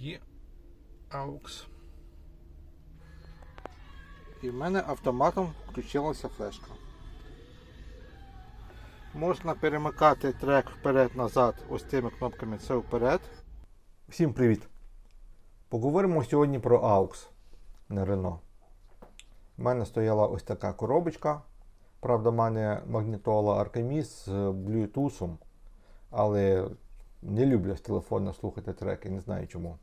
CD AUX. І в мене автоматом включилася флешка. Можна перемикати трек вперед-назад ось цими кнопками це вперед. Всім привіт! Поговоримо сьогодні про AUX на Renault. У мене стояла ось така коробочка. Правда, в мене магнітола Artemis з Bluetooth, але не люблю з телефону слухати треки, не знаю чому.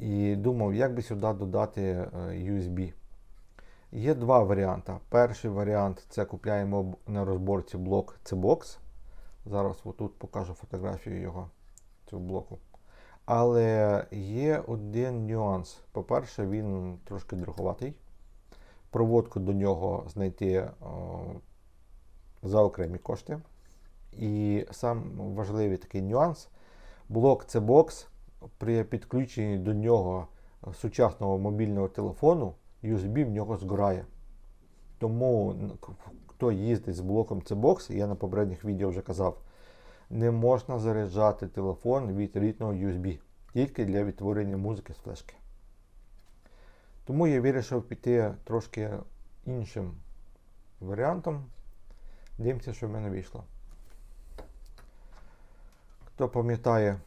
І думав, як би сюди додати е, USB. Є два варіанти. Перший варіант це купляємо на розборці блок C-Box. Зараз отут покажу фотографію його цього блоку. Але є один нюанс. По-перше, він трошки дороговатий. Проводку до нього знайти о, за окремі кошти. І сам важливий такий нюанс. Блок C-Box при підключенні до нього сучасного мобільного телефону USB в нього згорає. Тому хто їздить з блоком C-Box, я на попередніх відео вже казав, не можна заряджати телефон від рідного USB, тільки для відтворення музики з флешки. Тому я вирішив піти трошки іншим варіантом. Дивимося, що в мене вийшло. Хто пам'ятає,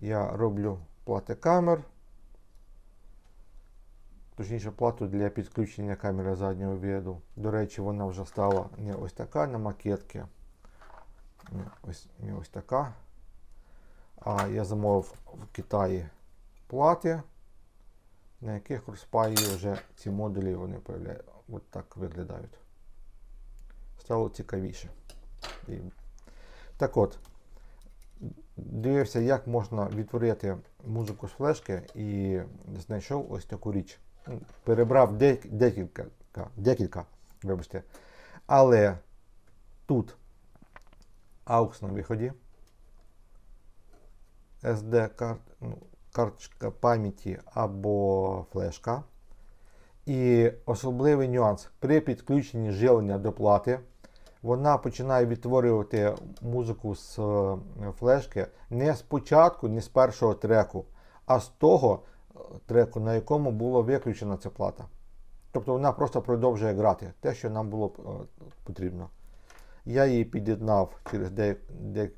я роблю плати камер. Точніше, плату для підключення камери заднього виду. До речі, вона вже стала не ось така на макетці. Не ось, не ось така. А я замовив в Китаї плати, на яких розпаюю вже ці модулі вони. От так виглядають. Стало цікавіше. Так от, дивився, як можна відтворити музику з флешки і знайшов ось таку річ. Перебрав дек- декілька, декілька, вибачте. Але тут AUX на виході, SD карт, ну, карточка пам'яті або флешка. І особливий нюанс. При підключенні живлення до плати вона починає відтворювати музику з е, флешки не спочатку, не з першого треку, а з того е, треку, на якому була виключена ця плата. Тобто вона просто продовжує грати те, що нам було е, потрібно. Я її під'єднав через де, де,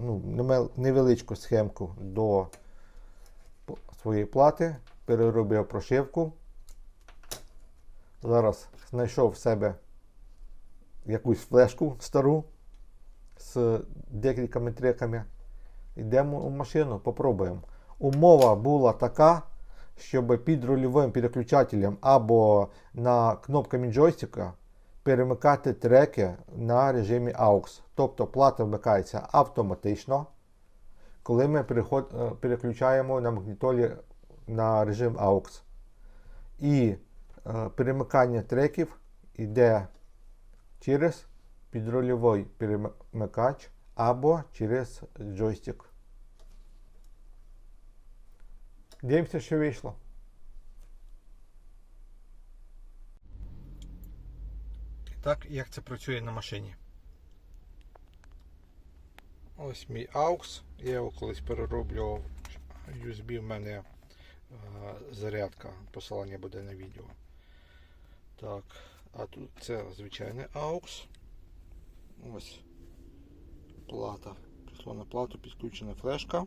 ну, невеличку схемку до своєї плати, переробив прошивку. Зараз знайшов в себе якусь флешку стару з декількома треками. Йдемо у машину, попробуємо. Умова була така, щоб під рульовим переключателем або на кнопками джойстика перемикати треки на режимі AUX. Тобто плата вмикається автоматично, коли ми е, переключаємо на магнітолі на режим AUX. І е, перемикання треків йде через підрульовий перемикач або через джойстик. Дивимося, що вийшло. Так, як це працює на машині. Ось мій AUX. Я його колись перероблював. USB в мене е, зарядка. Посилання буде на відео. Так, а тут це звичайний AUX. Ось плата. Пішло на плату, підключена флешка.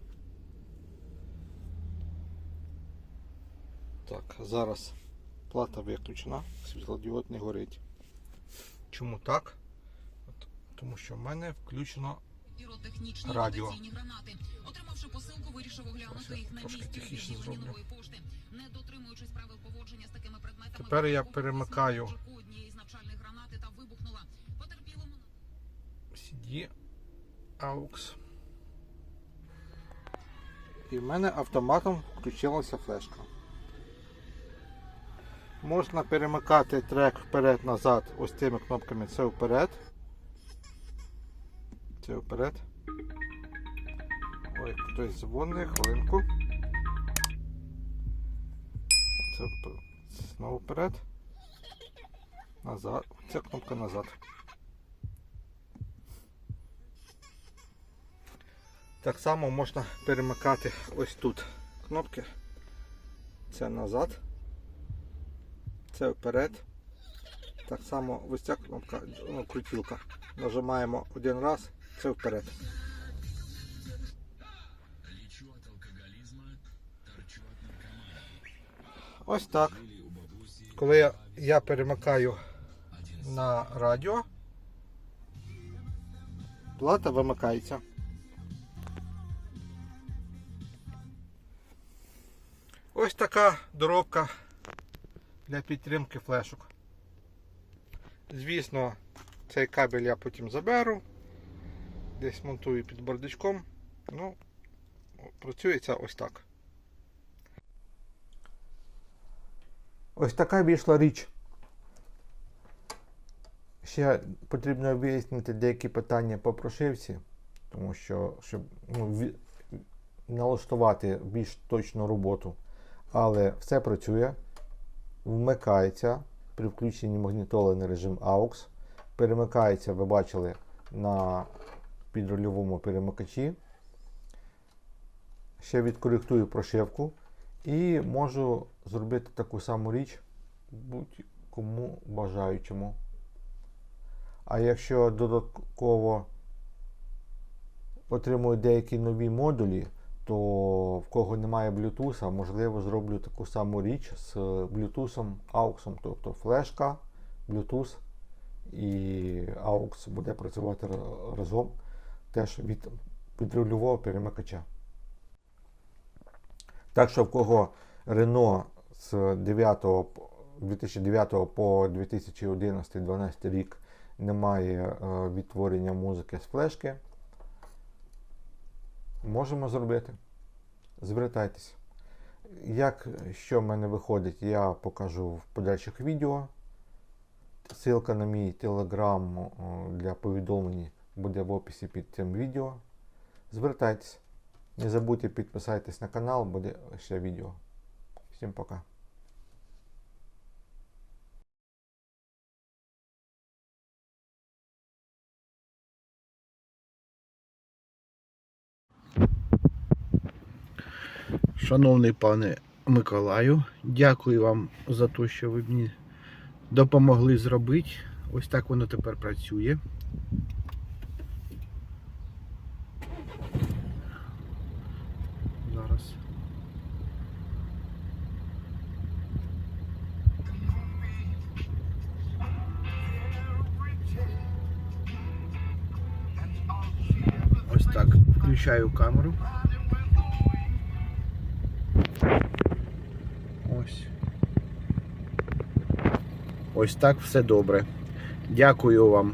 Так, зараз плата виключена, світлодіод не горить. Чому так? От, Тому що в мене включено Радіо. гранати. Отримавши посилку, вирішив оглянути їх на місці нової пошти. Не дотримуючись правил поводження з такими предметами, Тепер я перемикаю. CD AUX. І в мене автоматом включилася флешка. Можна перемикати трек вперед-назад ось цими кнопками це вперед. Це вперед. Ой, хтось дзвонить, хвилинку. Це знову вперед. Назад. Це кнопка назад. Так само можна перемикати ось тут. кнопки. Це назад. Це вперед. Так само ось ця кнопка, ну, крутілка. Нажимаємо один раз, це вперед. Ось так. Коли я, перемикаю на радіо, плата вимикається. Ось така доробка для підтримки флешок. Звісно, цей кабель я потім заберу, десь монтую під бардачком. Ну, працює це ось так. Ось така вийшла річ. Ще потрібно вияснити деякі питання по прошивці, тому що щоб ну, налаштувати більш точну роботу. Але все працює, вмикається при включенні магнітоли на режим AUX, перемикається, ви бачили, на підрульовому перемикачі. Ще відкоректую прошивку. І можу зробити таку саму річ будь-кому бажаючому. А якщо додатково отримую деякі нові модулі, то в кого немає Bluetooth, можливо, зроблю таку саму річ з Bluetooth AUX, тобто флешка, Bluetooth і AUX буде працювати разом теж від підрульового перемикача. Так що в кого Renault з 9, 2009 по 2011-2012 рік немає е, відтворення музики з флешки, можемо зробити. Звертайтесь. Як що в мене виходить, я покажу в подальших відео. Ссылка на мій телеграм для повідомлень буде в описі під цим відео. Звертайтесь. Не забудьте підписатись на канал, буде ще відео. Всім пока. Шановний пане Миколаю, дякую вам за те, що ви мені допомогли зробити. Ось так воно тепер працює. Зараз. Ось так. Включаю камеру. Ось так все добре. Дякую вам